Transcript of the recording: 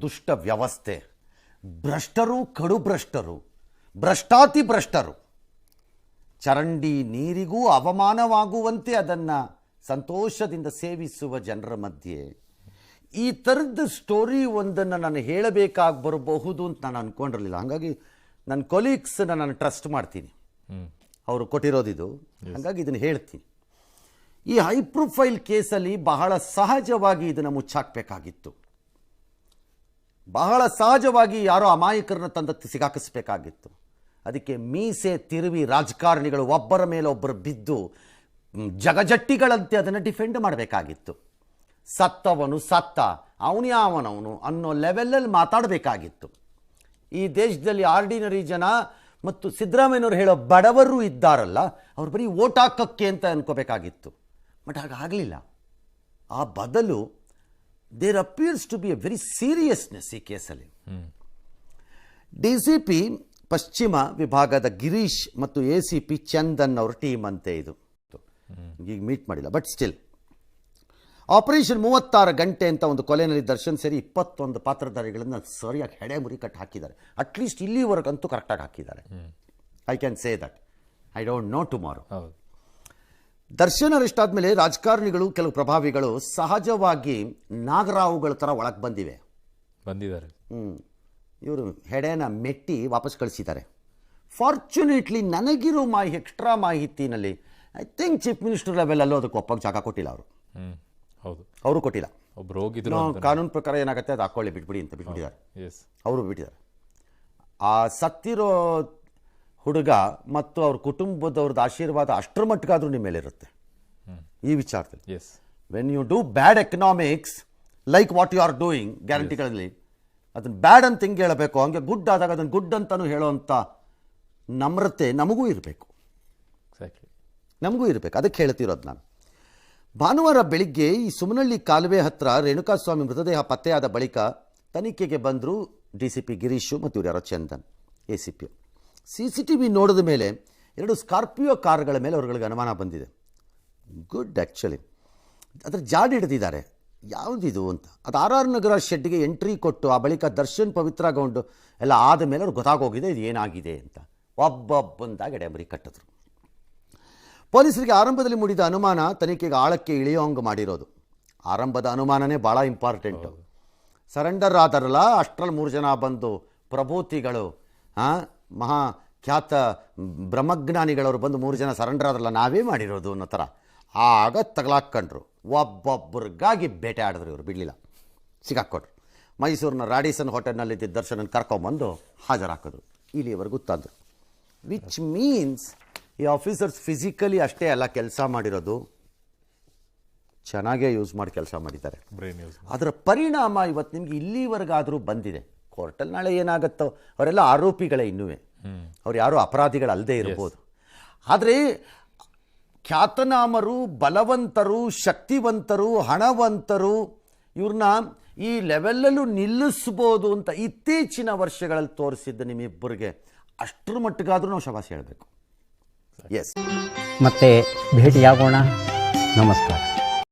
ದುಷ್ಟ ವ್ಯವಸ್ಥೆ. ಭ್ರಷ್ಟರು ಕಡು ಭ್ರಷ್ಟರು ಭ್ರಷ್ಟಾತಿ ಭ್ರಷ್ಟರು. ಚರಂಡಿ ನೀರಿಗೂ ಅವಮಾನವಾಗುವಂತೆ ಅದನ್ನು ಸಂತೋಷದಿಂದ ಸೇವಿಸುವ ಜನರ ಮಧ್ಯೆ ಈ ಥರದ ಸ್ಟೋರಿ ಒಂದನ್ನು ನಾನು ಹೇಳಬೇಕಾಗಿ ಬರಬಹುದು ಅಂತ ನಾನು ಅಂದ್ಕೊಂಡಿರಲಿಲ್ಲ ಹಾಗಾಗಿ ನನ್ನ ಕೊಲೀಗ್ಸನ್ನ ನಾನು ಟ್ರಸ್ಟ್ ಮಾಡ್ತೀನಿ. ಅವರು ಕೊಟ್ಟಿರೋದಿದು. ಹಾಗಾಗಿ ಇದನ್ನು ಹೇಳ್ತೀನಿ. ಈ ಹೈ ಪ್ರೊಫೈಲ್ ಕೇಸಲ್ಲಿ ಬಹಳ ಸಹಜವಾಗಿ ಇದನ್ನು ಮುಚ್ಚಾಕಬೇಕಾಗಿತ್ತು. ಬಹಳ ಸಹಜವಾಗಿ ಯಾರೋ ಅಮಾಯಕರನ್ನ ತಂದ ಸಿಗಾಕಿಸ್ಬೇಕಾಗಿತ್ತು. ಅದಕ್ಕೆ ಮೀಸೆ, ತಿರುವಿ, ರಾಜಕಾರಣಿಗಳು ಒಬ್ಬರ ಮೇಲೆ ಒಬ್ಬರು ಬಿದ್ದು ಜಗಜಟ್ಟಿಗಳಂತೆ ಅದನ್ನು ಡಿಫೆಂಡ್ ಮಾಡಬೇಕಾಗಿತ್ತು. ಸತ್ತವನು ಸತ್ತ, ಅವನು ಯಾವನವನು ಅನ್ನೋ ಲೆವೆಲಲ್ಲಿ ಮಾತಾಡಬೇಕಾಗಿತ್ತು. ಈ ದೇಶದಲ್ಲಿ ಆರ್ಡಿನರಿ ಜನ ಮತ್ತು ಸಿದ್ದರಾಮಯ್ಯನವರು ಹೇಳೋ ಬಡವರು ಇದ್ದಾರಲ್ಲ, ಅವ್ರು ಬರೀ ಓಟ್ ಹಾಕೋಕ್ಕೆ ಅಂತ ಅನ್ಕೋಬೇಕಾಗಿತ್ತು. ಬಟ್ ಹಾಗಾಗಲಿಲ್ಲ. ಆ ಬದಲು there appears to be a very seriousness ಈ ಕೇಸಲ್ಲಿ. ಡಿ ಸಿ ಪಿ ಪಶ್ಚಿಮ ವಿಭಾಗದ ಗಿರೀಶ್ ಮತ್ತು ಎ ಸಿ ಪಿ ಚಂದನ್ ಅವ್ರ ಟೀಮ್ ಅಂತೆ ಇದು. ಈಗ ಮೀಟ್ ಮಾಡಿಲ್ಲ ಬಟ್ ಸ್ಟಿಲ್ ಆಪರೇಷನ್ ಮೂವತ್ತಾರು ಗಂಟೆ ಅಂತ ಒಂದು ಕೊಲೆನಲ್ಲಿ ದರ್ಶನ್ ಸೇರಿ ಇಪ್ಪತ್ತೊಂದು ಪಾತ್ರಧಾರಿಗಳನ್ನು ಸರಿಯಾಗಿ ಹೆಡೆ ಮುರಿ ಕಟ್ಟು ಹಾಕಿದ್ದಾರೆ. ಅಟ್ಲೀಸ್ಟ್ ಇಲ್ಲಿವರೆಗಂತೂ ಕರೆಕ್ಟಾಗಿ ಹಾಕಿದ್ದಾರೆ. I can say that I don't know tomorrow Darshan arrest ಆದಮೇಲೆ ರಾಜಕಾರಣಿಗಳು ಕೆಲವು ಪ್ರಭಾವಿಗಳು ಸಹಜವಾಗಿ ನಾಗರಾವುಗಳ ಥರ ಒಳಗೆ ಬಂದಿವೆ. ಬಂದಿದ್ದಾರೆ. ಇವರು ಹೆಡೆನ ಮೆಟ್ಟಿ ವಾಪಸ್ ಕಳಿಸಿದ್ದಾರೆ. ಫಾರ್ಚುನೇಟ್ಲಿ ನನಗಿರೋ ಮಾಹಿ ಎಕ್ಸ್ಟ್ರಾ ಮಾಹಿತಿನಲ್ಲಿ ಐ ಥಿಂಕ್ ಚೀಫ್ ಮಿನಿಸ್ಟರ್ ಲೆವೆಲಲ್ಲೂ ಅದಕ್ಕೆ ಒಪ್ಪಕ್ಕೆ ಜಾಗ ಕೊಟ್ಟಿಲ್ಲ ಅವರು. ಹ್ಮ್. ಹೌದು. ಅವರು ಕೊಟ್ಟಿಲ್ಲ. ಒಬ್ರು ಹೋಗಿದ್ರು ನಾವು ಕಾನೂನು ಪ್ರಕಾರ ಏನಾಗುತ್ತೆ ಅದು ಹಾಕೊಳ್ಳಿ ಬಿಟ್ಬಿಡಿ ಅಂತ ಬಿಟ್ಬಿಟ್ಟಿದ್ದಾರೆ. ಎಸ್ ಅವರು ಬಿಟ್ಟಿದ್ದಾರೆ. ಆ ಸತ್ತಿರೋ ಹುಡುಗ ಮತ್ತು ಅವ್ರ ಕುಟುಂಬದವ್ರದ್ದು ಆಶೀರ್ವಾದ ಅಷ್ಟರ ಮಟ್ಟಿಗಾದ್ರೂ ನಿಮ್ಮ ಮೇಲಿರುತ್ತೆ. ಈ ವಿಚಾರದಲ್ಲಿ. Yes when you do bad economics like what you are doing ಗ್ಯಾರಂಟಿಗಳಲ್ಲಿ ಅದನ್ನು ಬ್ಯಾಡ್ ಅಂತ ಹಿಂಗೆ ಹೇಳಬೇಕು? ಹಂಗೆ ಗುಡ್ ಆದಾಗ ಅದನ್ನು ಗುಡ್ ಅಂತಲೂ ಹೇಳೋವಂಥ ನಮ್ರತೆ ನಮಗೂ ಇರಬೇಕು. ಎಕ್ಸಾಕ್ಟ್ಲಿ ನಮಗೂ ಇರಬೇಕು. ಅದಕ್ಕೆ ಹೇಳ್ತಿರೋದು ನಾನು. ಭಾನುವಾರ ಬೆಳಿಗ್ಗೆ ಈ ಸುಮನಹಳ್ಳಿ ಕಾಲುವೆ ಹತ್ರ ರೇಣುಕಾಸ್ವಾಮಿ ಮೃತದೇಹ ಪತ್ತೆಯಾದ ಬಳಿಕ ತನಿಖೆಗೆ ಬಂದರು ಡಿ ಸಿ ಪಿ ಗಿರೀಶು ಮತ್ತು ಇವ್ರು ಯಾರೋ Chandan A C P C C T V ನೋಡಿದ ಮೇಲೆ ಎರಡು ಸ್ಕಾರ್ಪಿಯೋ ಕಾರ್ಗಳ ಮೇಲೆ ಅವ್ರುಗಳಿಗೆ ಅನುಮಾನ ಬಂದಿದೆ. ಗುಡ್ ಆ್ಯಕ್ಚುಲಿ ಅದರ ಜಾಡ್ ಹಿಡಿದಿದ್ದಾರೆ. ಯಾವುದಿದು ಅಂತ? ಅದು ಆರ್ ಆರ್ ನಗರ ಶೆಡ್ಗೆ ಎಂಟ್ರಿ ಕೊಟ್ಟು ಆ ಬಳಿಕ ದರ್ಶನ್ ಪವಿತ್ರ ಗೌಂಡು ಎಲ್ಲ ಆದ ಮೇಲೆ ಅವ್ರು ಗೊತ್ತಾಗೋಗಿದೆ ಇದು ಏನಾಗಿದೆ ಅಂತ. ಒಬ್ಬೊಬ್ಬಂದಾಗ ಎಡೆಮರಿ ಕಟ್ಟಿದ್ರು. ಪೊಲೀಸರಿಗೆ ಆರಂಭದಲ್ಲಿ ಮೂಡಿದ ಅನುಮಾನ ತನಿಖೆಗೆ ಆಳಕ್ಕೆ ಇಳಿಯೋಂಗೆ ಮಾಡಿರೋದು. ಆರಂಭದ ಅನುಮಾನನೇ ಭಾಳ ಇಂಪಾರ್ಟೆಂಟು ಸರೆಂಡರ್ ಆದರಲ್ಲ ಅಷ್ಟರಲ್ಲಿ ಮೂರು ಜನ ಬಂದು ಪ್ರಭೂತಿಗಳು ಆ, ಮಹಾ ಖ್ಯಾತ ಬ್ರಹ್ಮಜ್ಞಾನಿಗಳವರು ಬಂದು ಮೂರು ಜನ ಸರೆಂಡರ್ ಆದ್ರಲ್ಲ ನಾವೇ ಮಾಡಿರೋದು ಅನ್ನೋ ಥರ. ಆಗ ತಗಲಾಕ್ಕಂಡ್ರು. ಒಬ್ಬೊಬ್ಬರಿಗಾಗಿ ಬೇಟೆ ಆಡಿದ್ರು ಇವರು ಬಿಡಲಿಲ್ಲ. ಸಿಗಾಕ್ಕೊಟ್ರು ಮೈಸೂರಿನ ರಾಡಿಸನ್ ಹೋಟೆಲ್ನಲ್ಲಿದ್ದ ದರ್ಶನ ಕರ್ಕೊಂಬಂದು ಹಾಜರಾಕಿದ್ರು. ಇಲ್ಲಿವರೆಗೂ ತಂದರು. ವಿಚ್ ಮೀನ್ಸ್ ಈ ಆಫೀಸರ್ಸ್ ಫಿಸಿಕಲಿ ಅಷ್ಟೇ ಅಲ್ಲ ಕೆಲಸ ಮಾಡಿರೋದು. ಚೆನ್ನಾಗೇ ಯೂಸ್ ಮಾಡಿ ಕೆಲಸ ಮಾಡಿದ್ದಾರೆ. ಬ್ರೈನ್ ಯೂಸ್ ಅದರ ಪರಿಣಾಮ ಇವತ್ತು ನಿಮಗೆ ಇಲ್ಲಿವರೆಗಾದರೂ ಬಂದಿದೆ. ಕೋರ್ಟಲ್ಲಿ ನಾಳೆ ಏನಾಗುತ್ತೋ ಅವರೆಲ್ಲ ಆರೋಪಿಗಳೇ ಇನ್ನೂ ಅವ್ರು ಯಾರು ಅಪರಾಧಿಗಳಲ್ಲದೆ ಇರ್ಬೋದು. ಆದರೆ ಖ್ಯಾತನಾಮರು ಬಲವಂತರು ಶಕ್ತಿವಂತರು ಹಣವಂತರು ಇವ್ರನ್ನ ಈ ಲೆವೆಲ್ಲಲ್ಲೂ ನಿಲ್ಲಿಸ್ಬೋದು ಅಂತ ಇತ್ತೀಚಿನ ವರ್ಷಗಳಲ್ಲಿ ತೋರಿಸಿದ್ದ ನಿಮ್ಮಿಬ್ಬರಿಗೆ ಅಷ್ಟರ ಮಟ್ಟಿಗಾದರೂ ನಾವು ಶಬಾಸ್ ಹೇಳಬೇಕು. ಎಸ್ ಮತ್ತೆ ಭೇಟಿಯಾಗೋಣ. ನಮಸ್ಕಾರ.